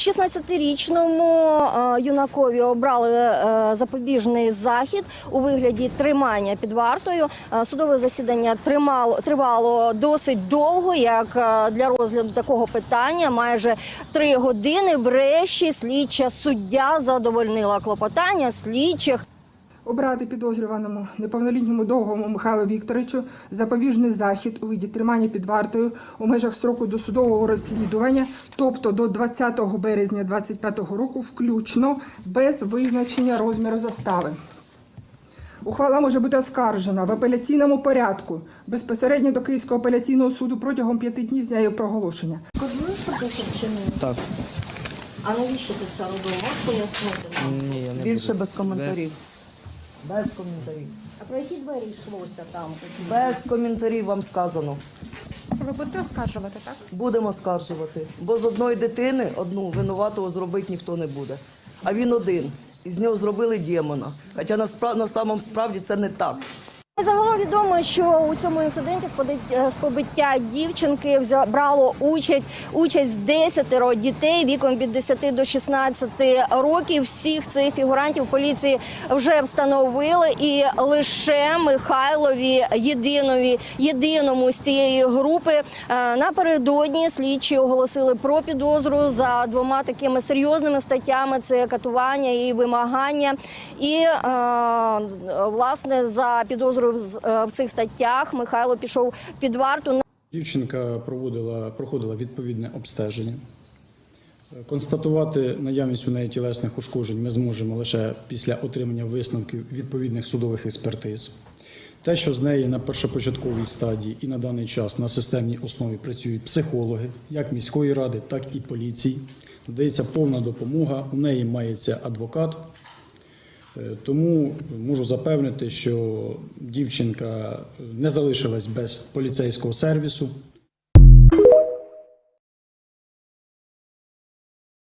16-річному е, юнакові обрали е, запобіжний захід у вигляді тримання під вартою. Е, Судове засідання тримало тривало досить довго, як для розгляду такого питання, майже три години. Врешті слідча суддя задовольнила клопотання слідчих. Обрати підозрюваному неповнолітньому довгому Михайлу Вікторовичу запобіжний захід у виді тримання під вартою у межах строку досудового розслідування, тобто до 20 березня 2025 року, включно без визначення розміру застави. Ухвала може бути оскаржена в апеляційному порядку безпосередньо до Київського апеляційного суду протягом п'яти днів з дня її проголошення. Кодуєш про те, що вчинили? Так. А навіщо ти це робив? Можеш пояснити? Ні, я не Більше буду. без коментарів. Без коментарів. А про які двері йшлося там? Без коментарів вам сказано. Ви будете оскаржувати, так? Будемо скаржувати. Бо з одної дитини одну винуватого зробити ніхто не буде. А він один. І з нього зробили демона. Хоча насправ... на самому справді це не так. Загалом відомо, що у цьому інциденті з е, побиття дівчинки брало участь участь 10 дітей віком від 10 до 16 років. Всіх цих фігурантів поліції вже встановили, і лише Михайлові єдинові єдиному з цієї групи е, напередодні слідчі оголосили про підозру за двома такими серйозними статтями: це катування і вимагання. І е, власне за підозрою в- е, цих статтях Михайло пішов під варту. Дівчинка проводила, проходила відповідне обстеження. Констатувати наявність у неї тілесних ушкоджень ми зможемо лише після отримання висновків відповідних судових експертиз. Те, що з неї на першопочатковій стадії і на даний час на системній основі працюють психологи, як міської ради, так і поліції. Надається повна допомога. У неї мається адвокат. Е, Тому можу запевнити, що дівчинка не залишилась без поліцейського сервісу.